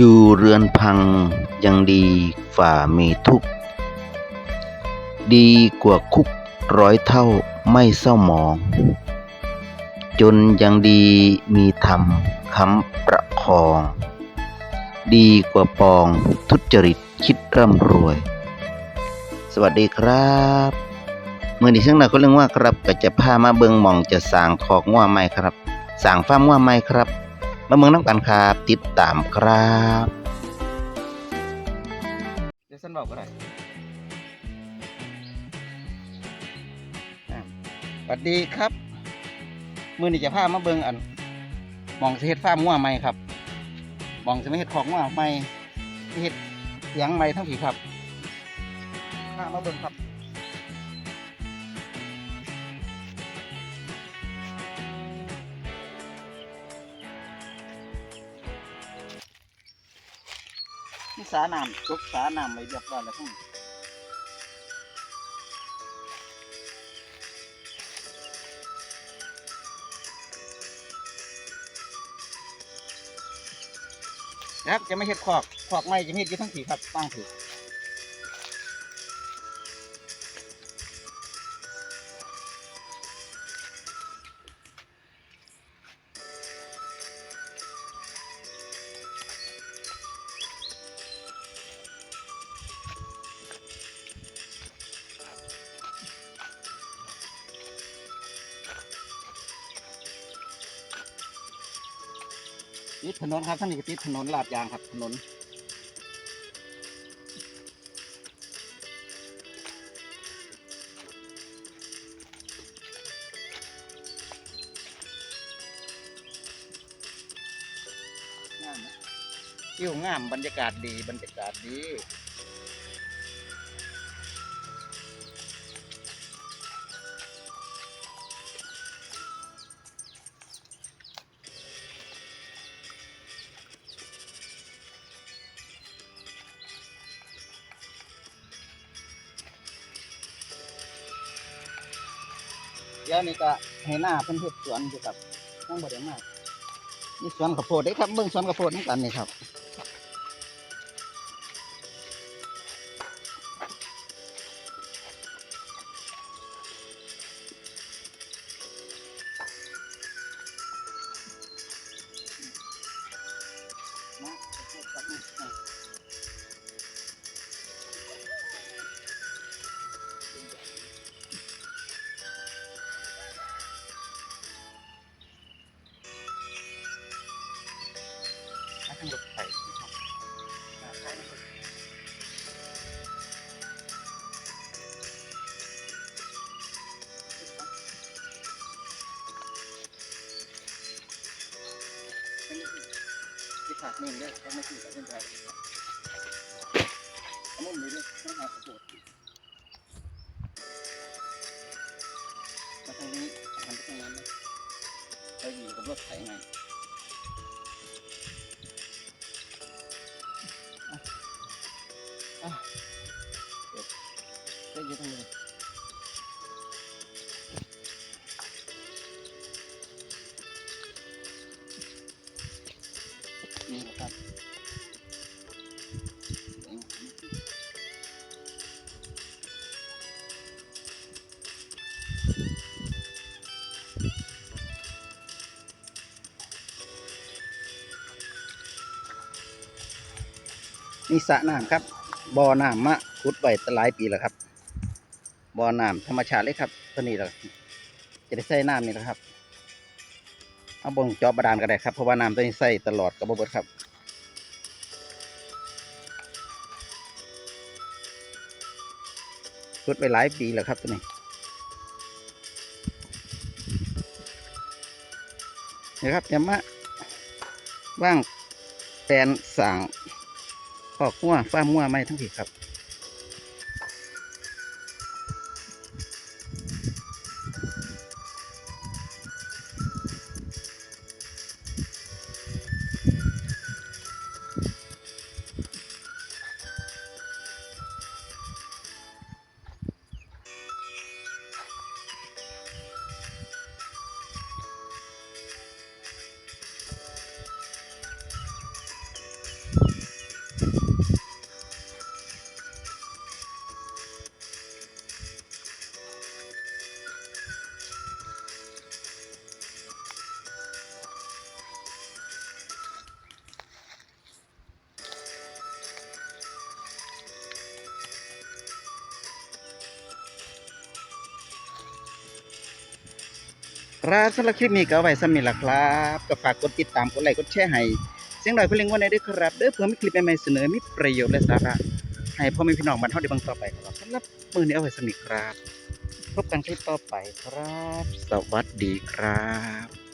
อยู่เรือนพังยังดีฝ่ามีทุกข์ ดีกว่าคุกร้อยเท่าไม่เศร้าหมอง จนยังดีมีธรรมค้ำประคอง ดีกว่าปองทุจริตคิดร่ำรวย สวัสดีครับเมื่อนี้เชิงหนาก็เรื่องว่าครับก็จะพามาเบิงมองจะสางคอกง่วใหม่ครับสางฟ้ามง่วใหม่ครับ มาเมืองน้ำกันครับ ติดตามครับเดี๋ยวฉันบอกก็ได้อะสวัสดีครับ มือนี้จะพามาเบิงอันหมองสิเฮ็ดฟาร์มง่วใหม่ครับหมองสิมาเฮ็ดของง่วใหม่สิเฮ็ดเสียงใหม่ทั้งผีครับพามาเบิงครับ นี่สาน้ำตกสาน้ำไปเรียบร้อยแล้วทั้งครับจะไม่เห็ดขอกขอกไม้จะเห็ดอยู่ทั้งสี่ครับตั้งถือ ติดถนนครับทั้งนี้ก็ติดถนนลาดยางครับถนนงามนะวิวงามบรรยากาศดีบรรยากาศดี แล้วนี่ก็ให้หน้าเพิ่นเฮ็ดสวนอยู่กับน้องบ่ได้มากนี่สวนข้าวโพดได้ครับเบิ่งสวนข้าวโพดนำกันนี่ครับ ทางรถไฟครับอ่าใช่ครับที่ผักนี่เนี่ยเขาไม่ถือกับเส้นไทยเอามุมนี้ด้วยต้องหาข้าวโพดมาทางนี้หันไปทางนั้นนะเราอยู่กับรถไถไง ได้เยอะทั้งเลยนี่นะครับนี่สระน้ำครับ บ่อน้ำมะขุดไว้ตั้งหลายปีแล้วครับบ่อน้ำธรรมชาติเลยครับตัวนี้เราจะได้ใส่น้ำนี่แหละครับเอาบ่งจอบาดาลก็ได้ครับเพราะว่าน้ำตัวนี้ใส่ตลอดกับบเบิดครับขุดไว้หลายปีแล้วครับตัวนี้นี่ครับจะมาว่างแปลนสั่ง ขอกงัวฟ้าร์มงัวไม่ทั้งทีครับ ครับสำหรับคลิปนี้ก็เอาไว้สำนี้ล่ะครับก็ฝากกดติดตามกดไลค์กดแชร์ให้เสียงหน่อยเพื่อเลี้ยงวันในด้วยครับเด้อเพื่อมีคลิปใหม่ๆเสนอมีประโยชน์และสาระให้พ่อแม่พี่น้องบ้านเฮาได้เบังต่อไปครับสำหรับมื้อนี้เอาไว้สำนี้ครับ พบกันคลิปต่อไปครับ สวัสดีครับ